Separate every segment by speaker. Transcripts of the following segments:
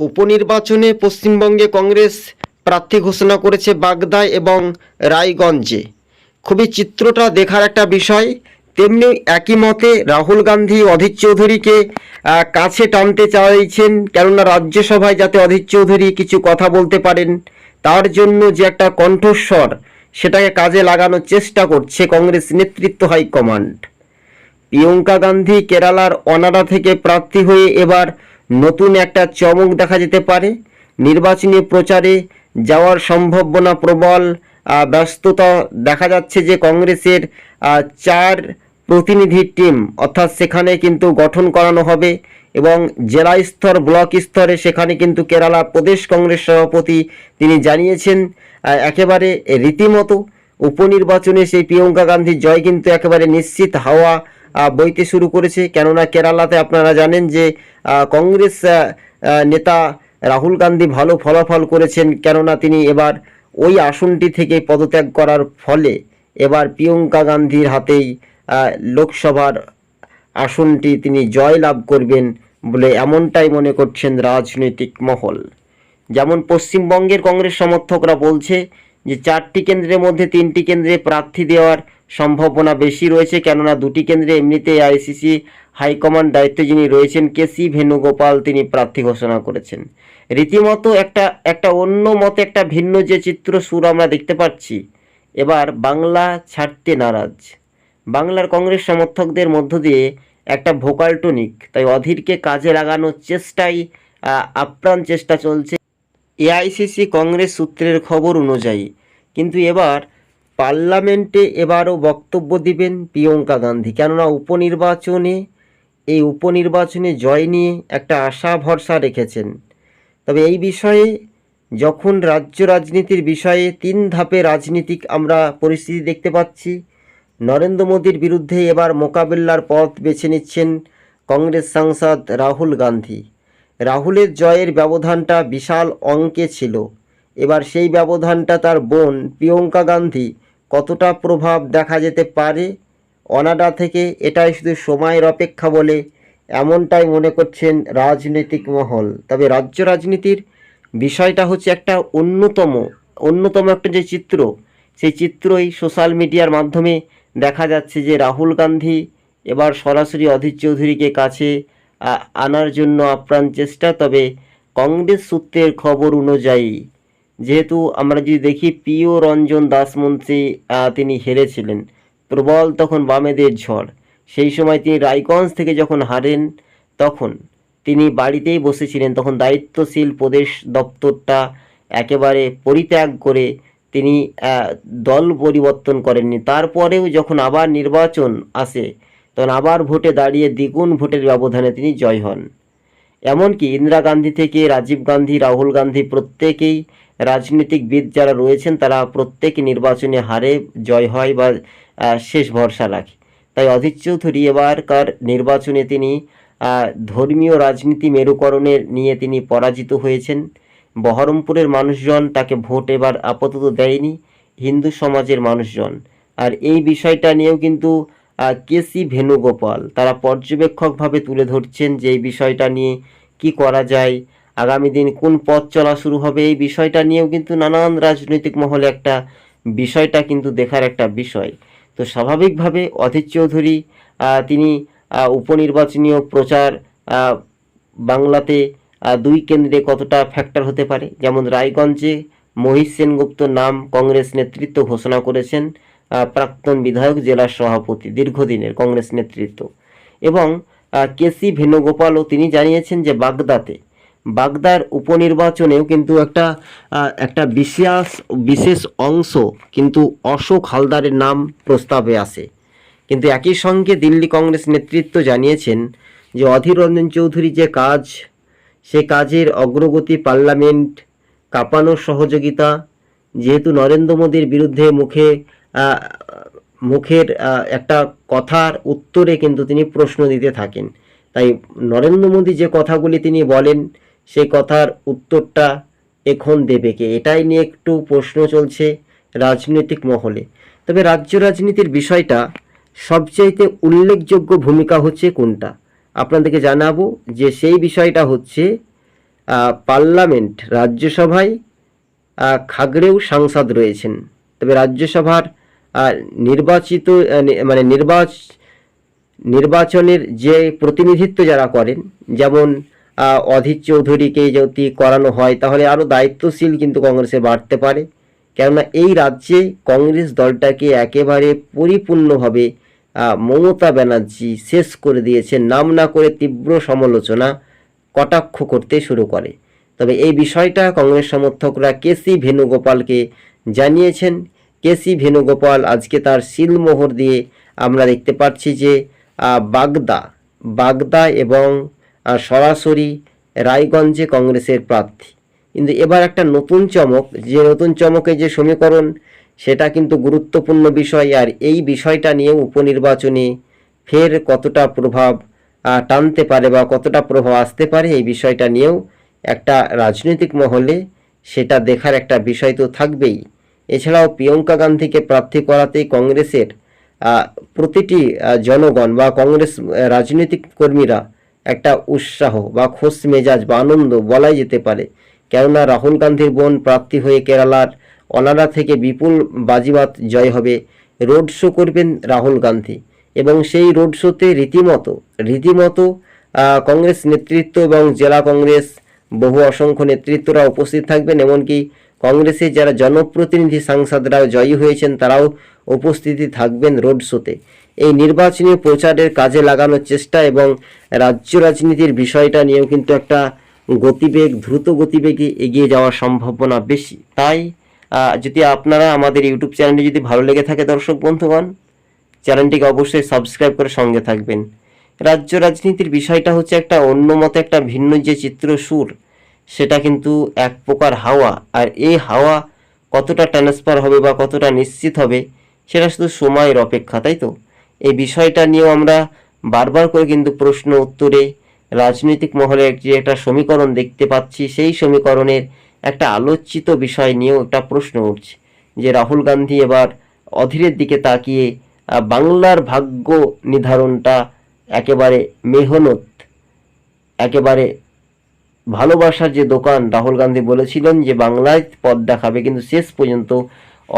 Speaker 1: উপনির্বাচনে পশ্চিমবঙ্গে কংগ্রেস প্রার্থী ঘোষণা করেছে বাগদায় এবং রায়গঞ্জে। খুবই চিত্রটা দেখার একটা বিষয়। তেমনি একই মতে রাহুল গান্ধী অধীর চৌধুরীকে কাছে টানতে চাইছেন কেননা রাজ্যসভায় যাতে অধীর চৌধুরী কিছু কথা বলতে পারেন, তার জন্য যে একটা কণ্ঠস্বর সেটাকে কাজে লাগানোর চেষ্টা করছে কংগ্রেস নেতৃত্ব হাইকমান্ড। প্রিয়ঙ্কা গান্ধী কেরালার অনাডা থেকে প্রার্থী হয়ে এবার নতুন একটা চমক দেখা যেতে পারে। নির্বাচনী প্রচারে যাওয়ার সম্ভাবনা প্রবল ব্যস্ততা দেখা যাচ্ছে যে কংগ্রেসের চার প্রতিনিধি টিম অর্থাৎ সেখানে কিন্তু গঠন করানো হবে এবং জেলা স্তর, ব্লক স্তরে সেখানে কিন্তু কেরালা প্রদেশ কংগ্রেস সভাপতি তিনি জানিয়েছেন একেবারে রীতিমতো। উপনির্বাচনে সেই প্রিয়ঙ্কা গান্ধীর জয় কিন্তু একেবারে নিশ্চিত হাওয়া বইতে শুরু করেছে। কেননা কেরালাতে আপনারা জানেন যে কংগ্রেস নেতা রাহুল গান্ধী ভালো ফলাফল করেছেন। কেননা তিনি এবার ওই আসনটি থেকে পদত্যাগ করার ফলে এবার প্রিয়ঙ্কা গান্ধীর হাতেই লোকসভার আসনটি তিনি জয় লাভ করবেন বলে এমনটাই মনে করছেন রাজনৈতিক মহল। যেমন পশ্চিমবঙ্গের কংগ্রেস সমর্থকরা বলছে যে চারটি কেন্দ্রের মধ্যে তিনটি কেন্দ্রে প্রার্থী দেওয়ার সম্ভাবনা বেশি রয়েছে, কেননা দুটি কেন্দ্রে এমনিতে আইসিসি হাইকমান্ড দায়িত্বে যিনি রয়েছেন কে সি ভেনুগোপাল তিনি প্রার্থী ঘোষণা করেছেন। রীতিমতো একটা একটা অন্য মতে একটা ভিন্ন যে চিত্র সুর আমরা দেখতে পাচ্ছি, এবার বাংলা ছাড়তে নারাজ। বাংলার কংগ্রেস সমর্থকদের মধ্য দিয়ে একটা ভোকাল টনিক, তাই অধীরকে কাজে লাগানোর চেষ্টাই আপ্রাণ চেষ্টা চলছে। এআইসিসি কংগ্রেস সূত্রের খবর অনুযায়ী, কিন্তু এবার পার্লামেন্টে এবারও বক্তব্য দিবেন প্রিয়ঙ্কা গান্ধী। কেননা উপনির্বাচনে, এই উপনির্বাচনে জয় নিয়ে একটা আশা ভরসা রেখেছেন। তবে এই বিষয়ে, যখন রাজ্য রাজনীতির বিষয়ে তিন ধাপে রাজনীতিক আমরা পরিস্থিতি দেখতে পাচ্ছি, নরেন্দ্র মোদীর বিরুদ্ধে এবার মোকাবিলার পথ বেছে নিচ্ছেন কংগ্রেস সাংসদ রাহুল গান্ধী। রাহুলের জয়ের ব্যবধানটা বিশাল অঙ্কে ছিল। এবার সেই ব্যবধানটা তার বোন প্রিয়ঙ্কা গান্ধী কতটা প্রভাব দেখা যেতে পারে? অনাডা থেকে এটাই শুধু সময়ের অপেক্ষা বলে এমনটাই মনে করছেন রাজনৈতিক মহল। তবে রাজ্য রাজনীতির বিষয়টা হচ্ছে একটা অন্যতম অন্যতম একটা যে চিত্র, সেই চিত্রই সোশ্যাল মিডিয়ার মাধ্যমে দেখা যাচ্ছে যে রাহুল গান্ধী এবার সরাসরি অধীর চৌধুরীকে কাছে আনার জন্য আপ্রাণ চেষ্টা, তবে কংগ্রেস সূত্রের খবর অনুযায়ী, যেহেতু আমরা যদি দেখি পিও রঞ্জন দাসমন্ত্রী তিনি হেরেছিলেন, প্রবল তখন বামেদের ঝড়। সেই সময় তিনি রায়গঞ্জ থেকে যখন হারেন, তখন তিনি বাড়িতেই বসেছিলেন। তখন দায়িত্বশীল প্রদেশ দপ্তরটা একেবারে পরিত্যাগ করে তিনি দল পরিবর্তন করেননি। তারপরেও যখন আবার নির্বাচন আসে তখন আবার ভোটে দাঁড়িয়ে দ্বিগুণ ভোটের ব্যবধানে তিনি জয় হন। এমনকি ইন্দিরা গান্ধী থেকে রাজীব গান্ধী, রাহুল গান্ধী প্রত্যেকেই রাজনৈতিকবিদ যারা রয়েছেন, তারা প্রত্যেক নির্বাচনে হারে জয় হয় বা শেষ ভরসা রাখে। তাই অধীর চৌধুরী এবারকার নির্বাচনে তিনি ধর্মীয় রাজনীতি মেরুকরণের নিয়ে তিনি পরাজিত হয়েছেন। বহরমপুরের মানুষজন তাকে ভোট এবার আপাতত দেয়নি, হিন্দু সমাজের মানুষজন। আর এই বিষয়টা নিয়েও কিন্তু কেসি ভেনুগোপাল তারা পর্যবেক্ষকভাবে তুলে ধরছেন যে এই বিষয়টা নিয়ে কি করা যায়। আগামী দিন কোন পথ চলা শুরু হবে এই বিষয়টা নিয়েও কিন্তু নানান রাজনৈতিক মহলে একটা বিষয়টা কিন্তু দেখার একটা বিষয়। তো স্বাভাবিকভাবে অধীর চৌধুরী তিনি উপনির্বাচনীয় প্রচার বাংলাতে দুই কেন্দ্রে কতটা ফ্যাক্টর হতে পারে? যেমন রায়গঞ্জে মহিষ সেনগুপ্ত নাম কংগ্রেস নেতৃত্ব ঘোষণা করেছেন। প্রাক্তন বিধায়ক জেলা সভাপতি, দীর্ঘদিনের কংগ্রেস নেতৃত্ব। এবং কেসি ভেনুগোপালও তিনি জানিয়েছেন যে বাগদাতে, বাগদার উপনির্বাচনেও কিন্তু একটা একটা বিশেষ বিশেষ অংশ কিন্তু অশোক হালদারের নাম প্রস্তাবে আসে। কিন্তু একই সঙ্গে দিল্লি কংগ্রেস নেতৃত্ব জানিয়েছেন যে অধীর রঞ্জন চৌধুরী যে কাজ, সে কাজের অগ্রগতি, পার্লামেন্ট কাঁপানোর সহযোগিতা, যেহেতু নরেন্দ্র মোদীর বিরুদ্ধে মুখে মুখের একটা কথার উত্তরে কিন্তু তিনি প্রশ্ন দিতে থাকেন। তাই নরেন্দ্র মোদী যে কথাগুলি তিনি বলেন, সেই কথার উত্তরটা এখন দেবে কে? এটাই নিয়ে একটু প্রশ্ন চলছে রাজনৈতিক মহলে। তবে রাজ্য রাজনীতির বিষয়টা সবচাইতে উল্লেখযোগ্য ভূমিকা হচ্ছে কোনটা? আপনাদেরকে জানাব যে সেই বিষয়টা হচ্ছে পার্লামেন্ট, রাজ্যসভায় খাগড়েও সাংসদ রয়েছেন। তবে রাজ্যসভার নির্বাচিত মানে নির্বাচ, নির্বাচনের যে প্রতিনিধিত্ব যারা করেন, যেমন অধীর চৌধুরীকে যদি করানো হয়, তাহলে আরও দায়িত্বশীল কিন্তু কংগ্রেসে বাড়তে পারে। কেননা এই রাজ্যে কংগ্রেস দলটাকে একেবারে পরিপূর্ণভাবে মমতা ব্যানার্জি শেষ করে দিয়েছে নাম না করে তীব্র সমালোচনা, কটাক্ষ করতে শুরু করে। তবে এই বিষয়টা কংগ্রেস সমর্থকরা কেসি ভেনুগোপালকে জানিয়েছেন। কেসি ভেনুগোপাল আজকে তার সিলমোহর দিয়ে আমরা দেখতে পাচ্ছি যে বাগদা বাগদা এবং সরাসরি রায়গঞ্জে কংগ্রেসের প্রার্থী। কিন্তু এবার একটা নতুন চমক, যে নতুন চমকে যে সমীকরণ, সেটা কিন্তু গুরুত্বপূর্ণ বিষয়, আর এই বিষয়টা নিয়ে উপনির্বাচনে ফের কতটা প্রভাব টানতে পারে বা কতটা প্রভাব আসতে পারে, এই বিষয়টা নিয়েও একটা রাজনৈতিক মহলে সেটা দেখার একটা বিষয় তো থাকবেই। এছাড়াও প্রিয়ঙ্কা গান্ধীকে প্রার্থী করাতেই কংগ্রেসের প্রতিটি জনগণ বা কংগ্রেস রাজনৈতিক কর্মীরা একটা উৎসাহ বা খোশ মেজাজ বা আনন্দ বলাই যেতে পারে। কেননা রাহুল গান্ধীর বোন প্রার্থী হয়ে কেরালার অনারা থেকে বিপুল বাজিমাত জয় হবে, রোড শো করবেন রাহুল গান্ধী। এবং সেই রোড শোতে রীতিমতো রীতিমতো কংগ্রেস নেতৃত্ব এবং জেলা কংগ্রেস, বহু অসংখ্য নেতৃত্বরা উপস্থিত থাকবেন। এমনকি কংগ্রেসের যারা জনপ্রতিনিধি সাংসদরাও জয়ী হয়েছেন, তারাও উপস্থিতি থাকবেন রোড শোতে। এই নির্বাচনী প্রচারের কাজে লাগানোর চেষ্টা এবং রাজ্য রাজনীতির বিষয়টা নিয়েও কিন্তু একটা গতিবেগ, দ্রুত গতিবেগে এগিয়ে যাওয়ার সম্ভাবনা বেশি। তাই যদি আপনারা আমাদের ইউটিউব চ্যানেলটি যদি ভালো লেগে থাকে দর্শক বন্ধুগণ, চ্যানেলটিকে অবশ্যই সাবস্ক্রাইব করে সঙ্গে থাকবেন। রাজ্য রাজনীতির বিষয়টা হচ্ছে একটা অন্য মতে একটা ভিন্ন যে চিত্র সুর সেটা কিন্তু এক প্রকার হাওয়া। আর এই হাওয়া কতটা ট্রান্সফার হবে বা কতটা নিশ্চিত হবে, সেটা শুধু সময়ের অপেক্ষা, তাই তো? এই বিষয়টা নিয়েও আমরা বারবার করে কিন্তু প্রশ্ন উত্তরে রাজনৈতিক মহলে যে একটা সমীকরণ দেখতে পাচ্ছি, সেই সমীকরণের একটা আলোচিত বিষয় নিয়েও একটা প্রশ্ন উঠছে। যে রাহুল গান্ধী এবার অধীরের দিকে তাকিয়ে বাংলার ভাগ্য নির্ধারণটা একেবারে মেহনত, একেবারে ভালোবাসার যে দোকান রাহুল গান্ধী বলেছিলেন যে বাংলায় পথ দেখাবে, কিন্তু শেষ পর্যন্ত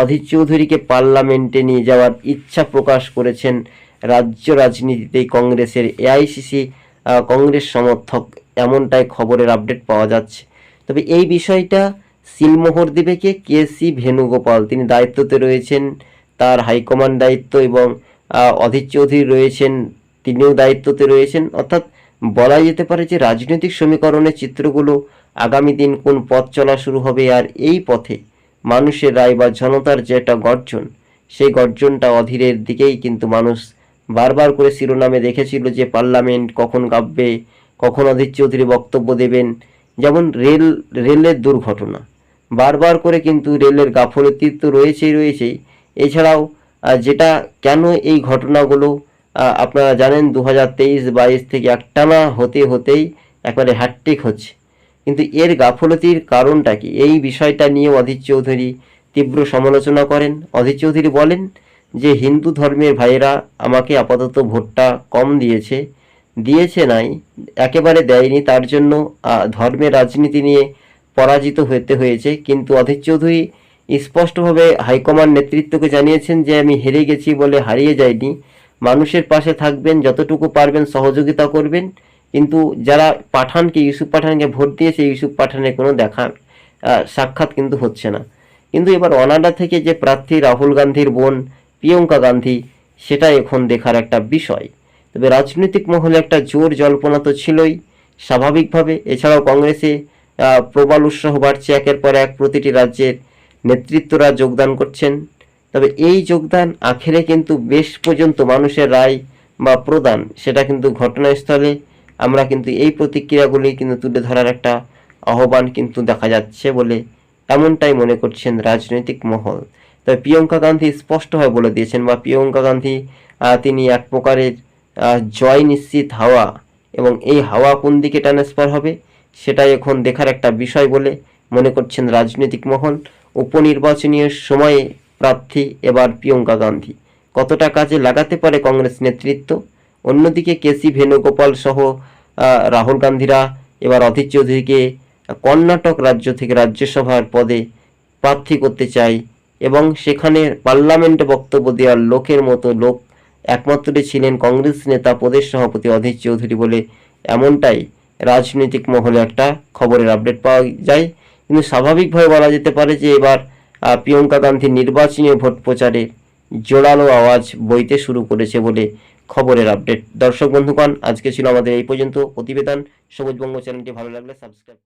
Speaker 1: অধীর চৌধুরীকে পার্লামেন্টে নিয়ে যাওয়ার ইচ্ছা প্রকাশ করেছেন রাজ্য রাজনীতিতেই কংগ্রেসের এআইসিসি কংগ্রেস সমর্থক। এমনটাই খবরের আপডেট পাওয়া যাচ্ছে। তবে এই বিষয়টা সিলমোহর দেবে কে? কে সি ভেনুগোপাল তিনি দায়িত্বতে রয়েছেন, তার হাইকমান্ড দায়িত্ব এবং অধীর চৌধুরী রয়েছেন, তিনিও দায়িত্বতে রয়েছেন। অর্থাৎ বলা যেতে পারে যে রাজনৈতিক সমীকরণের চিত্রগুলো আগামী দিন কোন পথ চলা শুরু হবে আর এই পথে মানুষের রায় বা জনতার যে একটা গর্জন, সেই গর্জনটা অধীরের দিকেই কিন্তু মানুষ বারবার করে শিরোনামে দেখেছিল যে পার্লামেন্ট কখন কাঁপবে, কখন অধীর চৌধুরী বক্তব্য দেবেন, যেমন রেল, রেলের দুর্ঘটনা। বারবার করে কিন্তু রেলের গাফলতি তো রয়েছেই রয়েছেই। এছাড়াও যেটা কেন এই ঘটনাগুলো আপনারা জানেন দু হাজার তেইশ বাইশ থেকে একটানা হতে হতেই একবারে হ্যাট্রিক হচ্ছে। কিন্তু এর গাফলতির কারণটা কি? এই বিষয়টা নিয়ে অধীর চৌধুরী তীব্র সমালোচনা করেন। অধীর চৌধুরী বলেন যে, হিন্দু ধর্মের ভাইয়েরা আমাকে আপাতত ভোটটা কম দিয়েছে। দিয়েছে নাই, একেবারে দেয়নি। তার জন্য ধর্মের রাজনীতি নিয়ে পরাজিত হতে হয়েছে। কিন্তু অধীর চৌধুরী স্পষ্টভাবে হাইকমান্ড নেতৃত্বকে জানিয়েছেন যে, আমি হেরে গেছি বলে হারিয়ে যাইনি। মানুষের পাশে থাকবেন, যতটুকু পারবেন সহযোগিতা করবেন। কিন্তু যারা পাঠানকে, ইউসুফ পাঠানকে ভোট দিয়েছে, ইউসুফ পাঠানের কোনো দেখা সাক্ষাৎ কিন্তু হচ্ছে না। কিন্তু এবার অনাডা থেকে যে প্রার্থী রাহুল গান্ধীর বোন প্রিয়ঙ্কা গান্ধী, সেটা এখন দেখার একটা বিষয়। তবে রাজনৈতিক মহলে একটা জোর জল্পনা তো ছিলই, স্বাভাবিকভাবে। এছাড়াও কংগ্রেসে প্রবল উৎসাহ বাড়ছে, একের পর এক প্রতিটি রাজ্যের নেতৃত্বরা যোগদান করছেন। তবে এই যোগদান আখেরে কিন্তু বেশ পর্যন্ত মানুষের রায় বা প্রদান, সেটা কিন্তু ঘটনাস্থলে আমরা কিন্তু এই প্রতিক্রিয়াগুলি কিন্তু তুলে ধরার একটা আহ্বান কিন্তু দেখা যাচ্ছে বলে এমনটাই মনে করছেন রাজনৈতিক মহল। তবে প্রিয়ঙ্কা গান্ধী স্পষ্টভাবে বলে দিয়েছেন বা প্রিয়ঙ্কা গান্ধী তিনি এক প্রকারের জয় নিশ্চিত হাওয়া এবং এই হাওয়া কোন দিকে ট্রান্সফার হবে, সেটাই এখন দেখার একটা বিষয় বলে মনে করছেন রাজনৈতিক মহল। উপনির্বাচনীয় সময়ে প্রার্থী এবার প্রিয়ঙ্কা গান্ধী। কতটা কাজে লাগাতে পারে কংগ্রেস নেতৃত্ব? অন্যদিকে কেসি ভেনুগোপাল সহ রাহুল গান্ধীরা এবার অধীর চৌধুরীকে কর্ণাটক রাজ্য থেকে রাজ্যসভার পদে প্রার্থী করতে চায় এবং সেখানে পার্লামেন্টে বক্তব্য দেওয়ার লোকের মতো লোক একমাত্রই ছিলেন কংগ্রেস নেতা প্রদেশ সভাপতি অধীর চৌধুরী বলে এমনটাই রাজনৈতিক মহলে একটা খবরের আপডেট পাওয়া যায়। কিন্তু স্বাভাবিকভাবে বলা যেতে পারে যে এবার প্রিয়ঙ্কা গান্ধীর নির্বাচনী ভোট প্রচারে জোরালো আওয়াজ বইতে শুরু করেছে বলে খবরের আপডেট। দর্শক বন্ধুগণ, আজকে ছিল আমাদের এই পর্যন্ত। প্রতিবেদন সবুজবঙ্গ চ্যানেলটি ভালো লাগলে সাবস্ক্রাইব